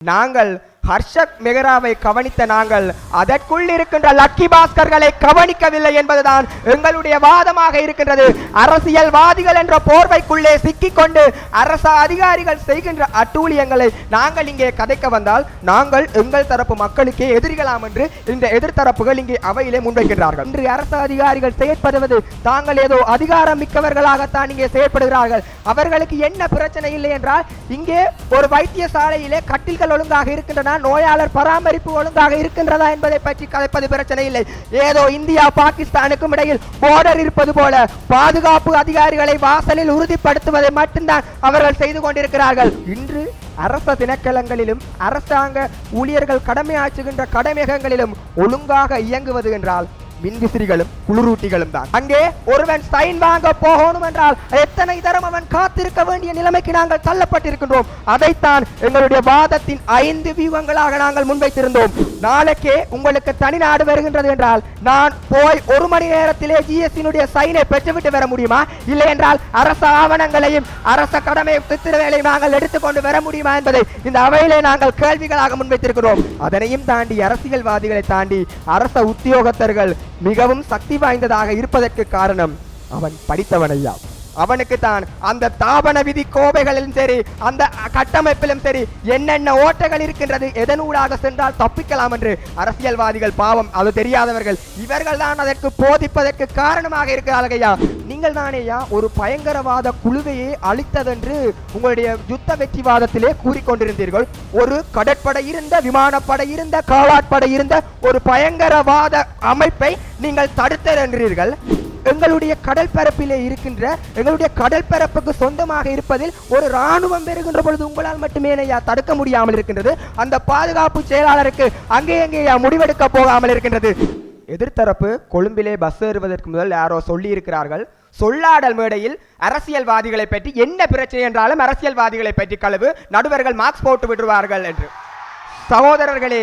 நாங்கள் ஹர்ஷத் மெஹராவை கவனித்த நாங்கள் அதற்குள் இருக்கின்ற லக்கி பாஸ்கர்களை கவனிக்கவில்லை என்பதுதான் எங்களுடைய வாதமாக இருக்கின்றது. அரசியல்வாதிகள் என்ற போர்வைக்குள்ளே சிக்கிக்கொண்டு அரச அதிகாரிகள் செய்கின்ற அட்டூழியங்களை நாங்கள் இங்கே கதைக்க வந்தால் நாங்கள் எங்கள் தரப்பு மக்களுக்கே எதிரிகளாம் என்று இந்த எதிர்த்தரப்புகள் இங்கே அவையிலே முன்வைக்கின்றார்கள். இன்று அரசு அதிகாரிகள் செயற்படுவது தாங்கள் ஏதோ அதிகாரம் மிக்கவர்களாகத்தான் இங்கே செயற்படுகிறார்கள். அவர்களுக்கு என்ன பிரச்சனை இல்லை என்றால் இங்கே ஒரு வைத்தியசாலையிலே கட்டில்கள் ஒழுங்காக இருக்கின்றன. நோயாளர் பராமரிப்பு ஒழுங்காக இருக்கின்றதா என்பதை பற்றி கலைப்பது பிரச்சனை இல்லை. ஏதோ இந்தியா பாகிஸ்தானுக்கும் இடையில் போர்டர் இருப்பது போல பாதுகாப்பு அதிகாரிகளை வாசலில் உறுதிப்படுத்துவதை மட்டும்தான் அவர்கள் செய்து கொண்டிருக்கிறார்கள். இன்று அரச தினக்கலங்களிலும் அரசாங்க ஊழியர்கள் கடமையாற்றுகின்ற கடமையகங்களிலும் ஒழுங்காக இயங்குவது என்றால் மின்விசிறிகளும் குளிரூட்டிகளும் தான். அங்கே ஒருவன் சைன் வாங்க போகணும் என்றால் எத்தனை தரம் அவன் காத்திருக்க வேண்டிய நிலைமைக்கு நாங்கள் தள்ளப்பட்டிருக்கின்றோம். அதைத்தான் எங்களுடைய வாதத்தின் ஐந்து வியூகங்களாக நாங்கள் முன்வைத்திருந்தோம். நாளைக்கே உங்களுக்கு தனி நாடு வருகின்றது என்றால் நான் போய் ஒரு மணி நேரத்திலே ஜிஎஸ்டியினுடைய சைனை பெற்றுவிட்டு வர முடியுமா? இல்லை என்றால் அரச ஆவணங்களையும் அரச கடமை தித்திரவேலையும் நாங்கள் எடுத்துக்கொண்டு வர முடியுமா என்பதை இந்த அவையிலே நாங்கள் கேள்விகளாக முன்வைத்திருக்கிறோம். அதனையும் தாண்டி அரசியல்வாதிகளை தாண்டி அரச உத்தியோகத்தர்கள் மிகவும் சக்தி வாய்ந்ததாக இருப்பதற்கு காரணம் அவன் படித்தவனையா? அவனுக்கு தான் அந்த தாபன விதி கோவைகளிலும் சரி அந்த கட்டமைப்பிலும் சரி என்னென்ன ஓட்டைகள் இருக்கின்றது எதனூடாக சென்றால் தப்பிக்கலாம் என்று அரசியல்வாதிகள் பாவம் அது தெரியாதவர்கள். இவர்கள் தான் அதற்கு போதிப்பதற்கு காரணமாக இருக்கிறார்கள் ஐயா நீங்கள் தானேயா ஒரு பயங்கரவாத குழுவையே அழித்ததென்று உங்களுடைய யுத்த வெற்றிவாதத்திலே கூறிக்கொண்டிருந்தீர்கள். ஒரு கடற்படை இருந்த விமானப்படை இருந்த காலாட்படை இருந்த ஒரு பயங்கரவாத அமைப்பை நீங்கள் தடுத்ததென்றீர்கள் எங்களுடைய கடல் பரப்பிலே இருக்கின்ற எங்களுடைய கடல் பரப்புக்கு சொந்தமாக இருப்பதில் ஒரு ராணுவம் பெறுகின்ற பொழுது உங்களால் மட்டுமே ஐயா தடுக்க முடியாமல் இருக்கின்றது. அந்த பாதுகாப்பு செயலாளருக்கு அங்கே எங்கேயா முடிவெடுக்க போகாமல் இருக்கின்றது. எதிர்த்தரப்பு கொழும்பிலே பஸ் ஏறுவதற்கு முதல் யாரோ சொல்லி இருக்கிறார்கள் சொல்லாடல் மேடையில் அரசியல்வாதிகளை பற்றி என்ன பிரச்சனை என்றாலும் அரசியல்வாதிகளை பற்றி கழுவு நடுவர்கள் மார்க்ஸ் போட்டு விடுவார்கள் என்று. சகோதரர்களே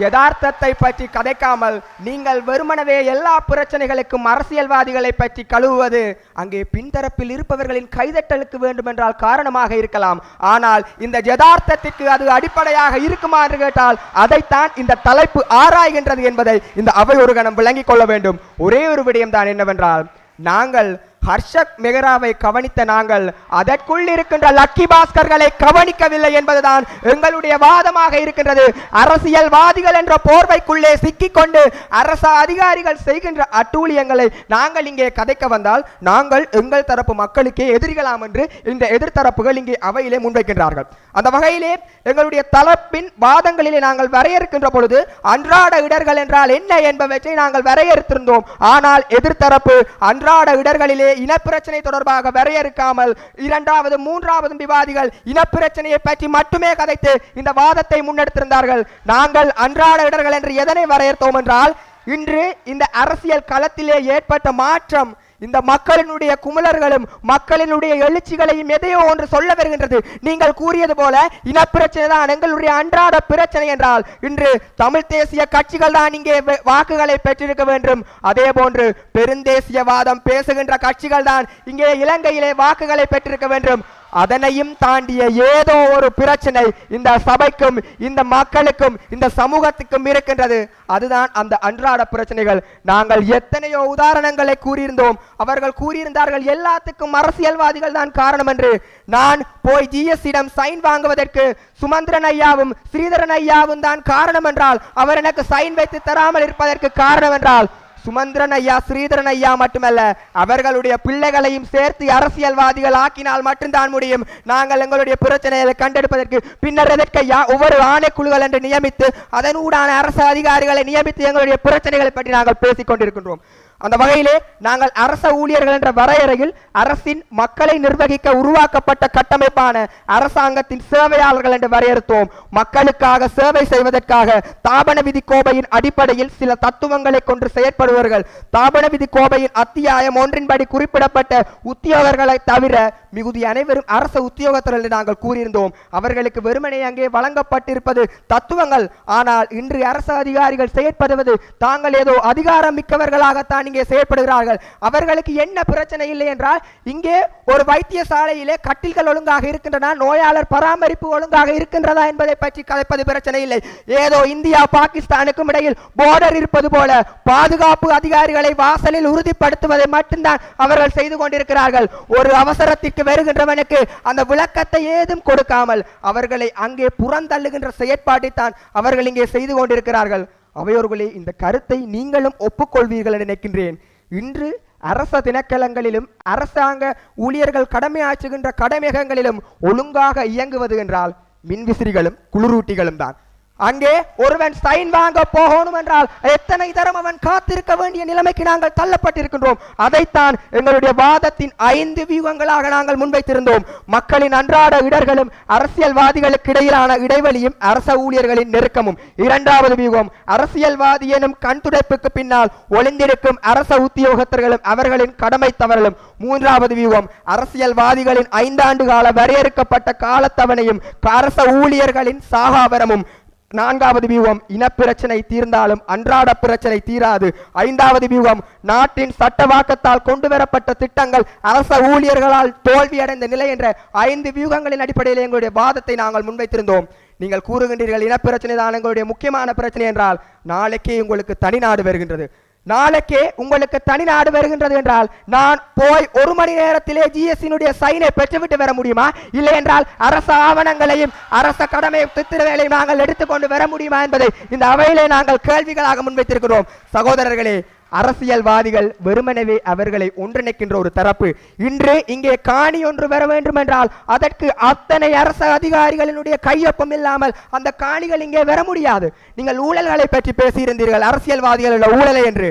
யதார்த்தத்தை பற்றி கதைக்காமல் நீங்கள் வெறுமனவே எல்லா பிரச்சனைகளுக்கும் அரசியல்வாதிகளை பற்றி கழுவுவது அங்கே பின்தரப்பில் இருப்பவர்களின் கைதட்டலுக்கு வேண்டுமென்றால் காரணமாக இருக்கலாம். ஆனால் இந்த யதார்த்தத்திற்கு அது அடிப்படையாக இருக்குமா என்று கேட்டால் அதைத்தான் இந்த தலைப்பு ஆராய்கின்றது என்பதை இந்த அவை ஒரு கணம் விளங்கிக் கொள்ள வேண்டும். ஒரே ஒரு விடயம் தான் என்னவென்றால் நாங்கள் ஹர்ஷக் மெஹராவை கவனித்த நாங்கள் அதற்குள் இருக்கின்ற லக்கி பாஸ்கர்களை கவனிக்கவில்லை என்பதுதான் எங்களுடைய வாதமாக இருக்கின்றது. அரசியல்வாதிகள் என்ற போர்வைக்குள்ளே சிக்கிக்கொண்டு அரச அதிகாரிகள் செய்கின்ற அட்டூழியங்களை நாங்கள் இங்கே கதைக்க வந்தால் நாங்கள் எங்கள் தரப்பு மக்களுக்கே எதிரிகளாம் என்று இந்த எதிர்த்தரப்புகள் இங்கே அவையிலே முன்வைக்கின்றார்கள். அந்த வகையிலே எங்களுடைய தலப்பின் வாதங்களிலே நாங்கள் வரையறுக்கின்ற பொழுது அன்றாட இடர்கள் என்றால் என்ன? என்பவற்றை நாங்கள் வரையறுத்திருந்தோம். ஆனால் எதிர்த்தரப்பு அன்றாட இடர்களிலே இனப்பிரச்சனை தொடர்பாக வரையறுக்காமல் இரண்டாவது மூன்றாவது விவாதிகள் இனப்பிரச்சனையை பற்றி மட்டுமே கதைத்து இந்த வாதத்தை முன்னெடுத்திருந்தார்கள். நாங்கள் அன்றாட இடர்கள் என்று எதனை வரையறுத்தோம் என்றால் இன்று இந்த அரசியல் களத்திலே ஏற்பட்ட மாற்றம் இந்த மக்களினுடைய குமலர்களும் மக்களினுடைய எழுச்சிகளையும் எதையோ ஒன்று சொல்ல வருகின்றது. நீங்கள் கூறியது போல இனப்பிரச்சனை தான் எங்களுடைய அன்றாட பிரச்சனை என்றால் இன்று தமிழ் தேசிய கட்சிகள் தான் இங்கே வாக்குகளை பெற்றிருக்க வேண்டும். அதே போன்று பெருந்தேசியவாதம் பேசுகின்ற கட்சிகள் தான் இங்கே இலங்கையிலே வாக்குகளை பெற்றிருக்க வேண்டும். அதனையும் தாண்டிய ஏதோ ஒரு பிரச்சனை இந்த சபைக்கும் இந்த மக்களுக்கும் இந்த சமூகத்துக்கும் இருக்கின்றது. அதுதான் அந்த அன்றாட பிரச்சனைகள். நாங்கள் எத்தனையோ உதாரணங்களை கூறியிருந்தோம். அவர்கள் கூறியிருந்தார்கள் எல்லாத்துக்கும் அரசியல்வாதிகள் தான் காரணம் என்று. நான் போய் ஜிஎஸ்டிடம் சைன் வாங்குவதற்கு சுமந்திரன் ஐயாவும் ஸ்ரீதரன் ஐயாவும் தான் காரணம் என்றால் அவர் எனக்கு சைன் வைத்து தராமல் இருப்பதற்கு காரணம் என்றால் சுமந்திரன் ஐயா ஸ்ரீதரன் ஐயா மட்டுமல்ல அவர்களுடைய பிள்ளைகளையும் சேர்த்து அரசியல்வாதிகள் ஆக்கினால் மட்டும்தான் முடியும். நாங்கள் எங்களுடைய பிரச்சனைகளை கண்டெடுப்பதற்கு பின்னர் எதற்கையா? ஒவ்வொரு ஆணைக்குழுகள் என்று நியமித்து அதனூடான அரசு அதிகாரிகளை நியமித்து எங்களுடைய பிரச்சனைகளை பற்றி நாங்கள் பேசிக் கொண்டிருக்கின்றோம். அந்த வகையிலே நாங்கள் அரச ஊழியர்கள் என்ற வரையறையில் அரசின் மக்களை நிர்வகிக்க உருவாக்கப்பட்ட கட்டமைப்பான அரசாங்கத்தின் சேவையாளர்கள் என்று வரையறுத்தோம். மக்களுக்காக சேவை செய்வதற்காக தாபன விதி கோபையின் அடிப்படையில் சில தத்துவங்களை கொண்டு செயற்படுவார்கள் தாபன விதி கோபையில் அத்தியாயம் ஒன்றின்படி குறிப்பிடப்பட்ட உத்தியோகர்களை தவிர மிகுதி அனைவரும் அரச உத்தியோகத்தர்கள் என்று நாங்கள் கூறியிருந்தோம். அவர்களுக்கு வெறுமனே அங்கே வழங்கப்பட்டிருப்பது தத்துவங்கள். ஆனால் இன்று அரசு அதிகாரிகள் செயற்படுவது தாங்கள் ஏதோ அதிகாரம் மிக்கவர்களாகத்தான் இங்கே செயற்படுகிறார்கள். அவர்களுக்கு என்ன பிரச்சனை இல்லை என்றால் இங்கே ஒரு வைத்தியசாலையிலே கட்டில்கள் ஒழுங்காக இருக்கின்றன நோயாளர் பராமரிப்பு ஒழுங்காக இருக்கின்றதா என்பதை பற்றி கதைப்பது பிரச்சனை இல்லை. ஏதோ இந்தியா பாகிஸ்தானுக்கும் இடையில் போர்டர் இருப்பது போல பாதுகாப்பு அதிகாரிகளை வாசலில் உறுதிப்படுத்துவதை மட்டும்தான் அவர்கள் செய்து கொண்டிருக்கிறார்கள். ஒரு அவசரத்திற்கு வருகின்றவனுக்கு அந்த விளக்கத்தை ஏதும் கொடுக்காமல் அவர்களை அங்கே புறந்தள்ளுகின்ற செயற்பாட்டை தான் அவர்கள் இங்கே செய்து கொண்டிருக்கிறார்கள். அவையோர்களே இந்த கருத்தை நீங்களும் ஒப்புக்கொள்வீர்கள் என நினைக்கின்றேன். இன்று அரச தினக்கலங்களிலும் அரசாங்க ஊழியர்கள் கடமையாற்றுகின்ற கடமையகங்களிலும் ஒழுங்காக இயங்குவது என்றால் மின்விசிறிகளும் குளிரூட்டிகளும் தான் அங்கே ஒருவன் சைன் வாங்க போகணும் என்றால் எத்தனை தரம் அவன் காத்திருக்க வேண்டிய நிலைமைக்கு நாங்கள் தள்ளப்பட்டிருக்கின்றோம். அதைத்தான் எங்களுடைய வாதத்தின் ஐந்து வியூகங்களாக நாங்கள் முன்வைத்திருந்தோம். மக்களின் அன்றாட இடர்களும் அரசியல்வாதிகளுக்கு இடையிலான இடைவெளியும் அரச ஊழியர்களின் நெருக்கமும். இரண்டாவது வியூகம் அரசியல்வாதி எனும் கண்துடைப்புக்கு பின்னால் ஒளிந்திருக்கும் அரச உத்தியோகத்தர்களும் அவர்களின் கடமை தவறலும். மூன்றாவது வியூகம் அரசியல்வாதிகளின் ஐந்தாண்டு கால வரையறுக்கப்பட்ட காலத்தவணையும் அரச ஊழியர்களின் சாகாவரமும். நான்காவது வியூகம் இனப்பிரச்சனை தீர்ந்தாலும் அன்றாட பிரச்சனை தீராது. ஐந்தாவது வியூகம் நாட்டின் சட்டவாக்கத்தால் கொண்டு வரப்பட்ட திட்டங்கள் அரச ஊழியர்களால் தோல்வியடைந்த நிலை என்ற ஐந்து வியூகங்களின் அடிப்படையில் எங்களுடைய வாதத்தை நாங்கள் முன்வைத்திருந்தோம். நீங்கள் கூறுகின்றீர்கள் இனப்பிரச்சனை தான் எங்களுடைய முக்கியமான பிரச்சனை என்றால் நாளைக்கே உங்களுக்கு தனிநாடு வருகின்றது. நாளைக்கே உங்களுக்கு தனி நாடு வருகின்றது என்றால் நான் போய் ஒரு மணி நேரத்திலே ஜிஎஸ்டியினுடைய சைனை பெற்றுவிட்டு வர முடியுமா? இல்லை என்றால் அரச ஆவணங்களையும் அரச கடமை தித்திரவேலையும் நாங்கள் எடுத்துக்கொண்டு வர முடியுமா என்பதை இந்த அவையிலே நாங்கள் கேள்விகளாக முன்வைத்திருக்கிறோம். சகோதரர்களே அரசியல்வாதிகள் வெறுமனவே அவர்களை ஒன்றிணைக்கின்ற ஒரு தரப்பு. இன்று இங்கே காணி ஒன்று வர வேண்டும் என்றால் அதற்கு அத்தனை அரச அதிகாரிகளினுடைய கையொப்பம் இல்லாமல் அந்த காணிகள் இங்கே வர முடியாது. நீங்கள் ஊழல்களை பற்றி பேசியிருந்தீர்கள் அரசியல்வாதிகள் ஊழலை என்று.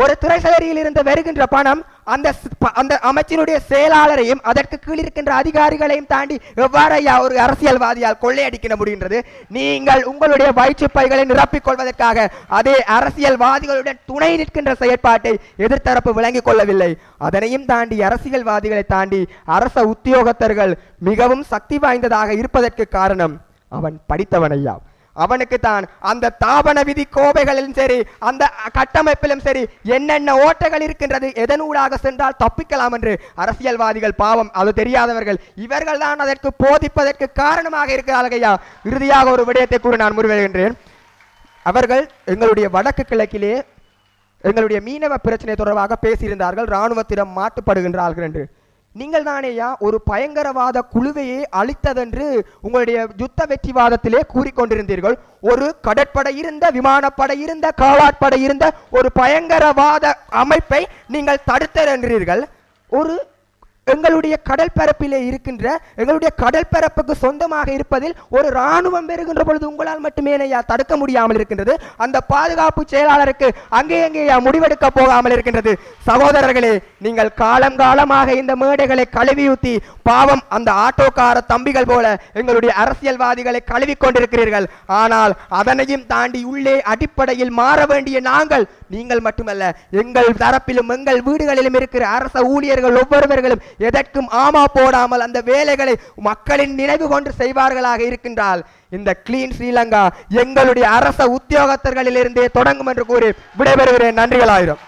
ஒரு துறைசேரியில் இருந்து வருகின்ற பணம் அந்த அந்த அமைச்சருடைய செயலாளரையும் அதற்கு கீழ் இருக்கின்ற அதிகாரிகளையும் தாண்டி எவ்வாறு ஐயா ஒரு அரசியல்வாதியால் கொள்ளையடிக்க முடிகின்றது? நீங்கள் உங்களுடைய வயிற்றுப்பைகளை நிரப்பிக் கொள்வதற்காக அதே அரசியல்வாதிகளுடன் துணை நிற்கின்ற செயற்பாட்டை எதிர்த்தரப்பு விளங்கிக் கொள்ளவில்லை. அதனையும் தாண்டி அரசியல்வாதிகளை தாண்டி அரச உத்தியோகத்தர்கள் மிகவும் சக்தி வாய்ந்ததாக இருப்பதற்கு காரணம் அவன் படித்தவன் ஐயா அவனுக்கு தான் அந்த தாபன விதி கோபைகளிலும் சரி அந்த கட்டமைப்பிலும் சரி என்னென்ன ஓட்டைகள் இருக்கின்றது எதனூடாக சென்றால் தப்பிக்கலாம் என்று அரசியல்வாதிகள் பாவம் அது தெரியாதவர்கள் இவர்கள் தான் அதற்கு போதிப்பதற்கு காரணமாக இருக்கிறார்கள் ஐயா. இறுதியாக ஒரு விடயத்தை கூறி நான் முன்வைகின்றேன் அவர்கள் எங்களுடைய வடக்கு கிழக்கிலே எங்களுடைய மீனவ பிரச்சனை தொடர்பாக பேசியிருந்தார்கள் இராணுவத்திடம் மாட்டுப்படுகின்றார்கள் என்று. நீங்கள் தானேயா ஒரு பயங்கரவாத குழுவையே அழித்ததென்று உங்களுடைய யுத்த வெற்றிவாதத்திலே கூறிக்கொண்டிருந்தீர்கள். ஒரு கடற்படை இருந்த விமானப்படை இருந்த காலாட்படை இருந்த ஒரு பயங்கரவாத அமைப்பை நீங்கள் தடுத்தென்றீர்கள் ஒரு எங்களுடைய கடல் பரப்பிலே இருக்கின்ற எங்களுடைய கடல் பரப்புக்கு சொந்தமாக இருப்பதில் ஒரு ராணுவம் பெறுகின்ற பொழுது உங்களால் மட்டுமே ஐயா தடுக்க முடியாமல் இருக்கின்றது? அந்த பாதுகாப்பு செயலாளருக்கு அங்கே எங்கேயா முடிவெடுக்க போகாமல் இருக்கின்றது? சகோதரர்களே நீங்கள் காலம் காலமாக இந்த மேடைகளை கழுவியூத்தி பாவம் அந்த ஆட்டோக்கார தம்பிகள் போல எங்களுடைய அரசியல்வாதிகளை கழுவி கொண்டிருக்கிறீர்கள். ஆனால் அதனையும் தாண்டி உள்ளே அடிப்படையில் மாற வேண்டிய நாங்கள் நீங்கள் மட்டுமல்ல எங்கள் தரப்பிலும் எங்கள் வீடுகளிலும் இருக்கிற அரச ஊழியர்கள் ஒவ்வொருவர்களும் எதற்கும் ஆமா போடாமல் அந்த வேலைகளை மக்களின் நினைவு கொண்டு செய்வார்களாக இருக்கின்றால் இந்த கிளீன் ஸ்ரீலங்கா எங்களுடைய அரச உத்தியோகத்தர்களிலிருந்தே தொடங்கும் என்று கூறி விடைபெறுகிறேன். நன்றிகளாயிரம்.